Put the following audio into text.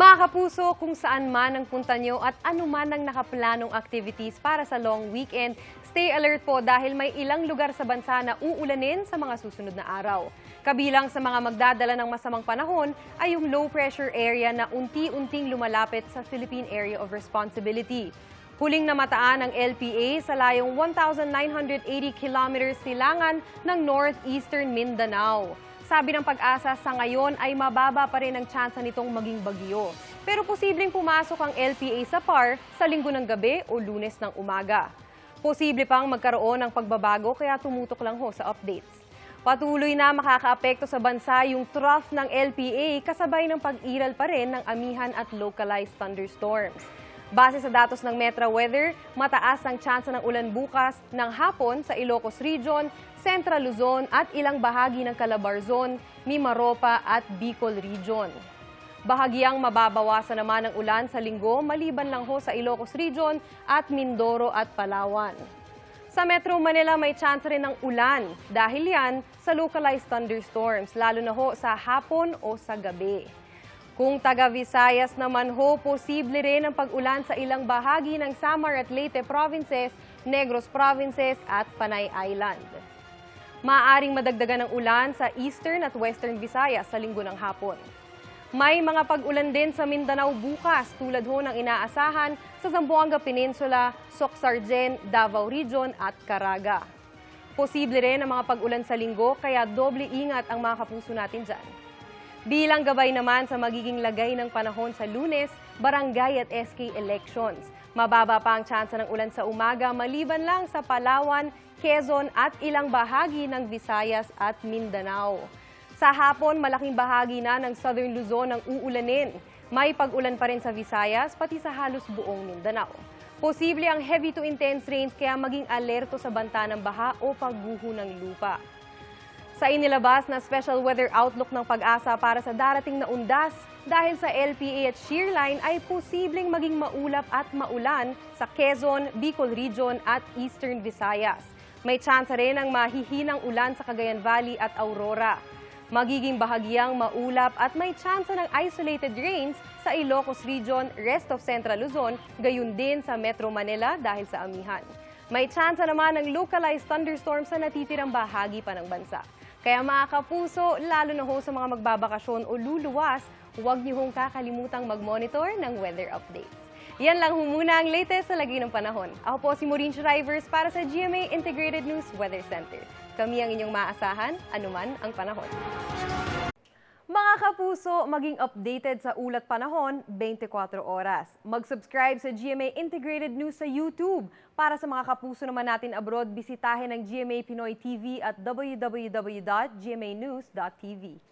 Mga kapuso, kung saan man ang punta nyo at ano man ang nakaplanong activities para sa long weekend, stay alert po dahil may ilang lugar sa bansa na uulanin sa mga susunod na araw. Kabilang sa mga magdadala ng masamang panahon ay yung low pressure area na unti-unting lumalapit sa Philippine Area of Responsibility. Huling namataan ng LPA sa layong 1,980 kilometers silangan ng northeastern Mindanao. Sabi ng pag-asa sa ngayon ay mababa pa rin ang tsansa nitong maging bagyo. Pero posibleng pumasok ang LPA sa PAR sa linggo ng gabi o lunes ng umaga. Posible pang magkaroon ng pagbabago kaya tumutok lang ho sa updates. Patuloy na makakaapekto sa bansa yung trough ng LPA kasabay ng pag-iral pa rin ng amihan at localized thunderstorms. Base sa datos ng Metra Weather, mataas ang tsansa ng ulan bukas ng hapon sa Ilocos Region, Central Luzon at ilang bahagi ng Calabarzon, Mimaropa at Bicol Region. Bahagyang mababawasan naman ang ulan sa linggo maliban lang ho sa Ilocos Region at Mindoro at Palawan. Sa Metro Manila may chance rin ng ulan dahil yan sa localized thunderstorms, lalo na ho sa hapon o sa gabi. Kung taga Visayas naman ho, posible rin ang pag-ulan sa ilang bahagi ng Samar at Leyte provinces, Negros provinces at Panay Island. Maaring madagdagan ng ulan sa Eastern at Western Visayas sa linggo ng hapon. May mga pag-ulan din sa Mindanao bukas tulad ho ng inaasahan sa Zamboanga Peninsula, Socsargen, Davao Region at Caraga. Posible rin ang mga pag-ulan sa linggo kaya doble ingat ang mga kapuso natin dyan. Bilang gabay naman sa magiging lagay ng panahon sa lunes, barangay at SK elections. Mababa pa ang tsansa ng ulan sa umaga maliban lang sa Palawan, Quezon at ilang bahagi ng Visayas at Mindanao. Sa hapon, malaking bahagi na ng Southern Luzon ang uulanin. May pag-ulan pa rin sa Visayas, pati sa halos buong Mindanao. Posible ang heavy to intense rains kaya maging alerto sa banta ng baha o pagguho ng lupa. Sa inilabas na special weather outlook ng pag-asa para sa darating na undas, dahil sa LPA at shearline ay posibleng maging maulap at maulan sa Quezon, Bicol Region at Eastern Visayas. May tsansa rin ng mahihinang ulan sa Cagayan Valley at Aurora. Magiging bahagyang maulap at may tsansa ng isolated rains sa Ilocos Region, rest of Central Luzon, gayon din sa Metro Manila dahil sa amihan. May tsansa naman ng localized thunderstorms sa natitirang bahagi pa ng bansa. Kaya mga kapuso, lalo na ho sa mga magbabakasyon o luluwas, huwag niyo hong kakalimutang mag-monitor ng weather updates. Yan lang ho muna ang latest sa lagi ng panahon. Ako po si Maureen Shivers para sa GMA Integrated News Weather Center. Kami ang inyong maasahan, anuman ang panahon. Mga kapuso, maging updated sa ulat panahon 24 oras. Mag-subscribe sa GMA Integrated News sa YouTube. Para sa mga kapuso naman natin abroad, bisitahin ang GMA Pinoy TV at www.gmanews.tv.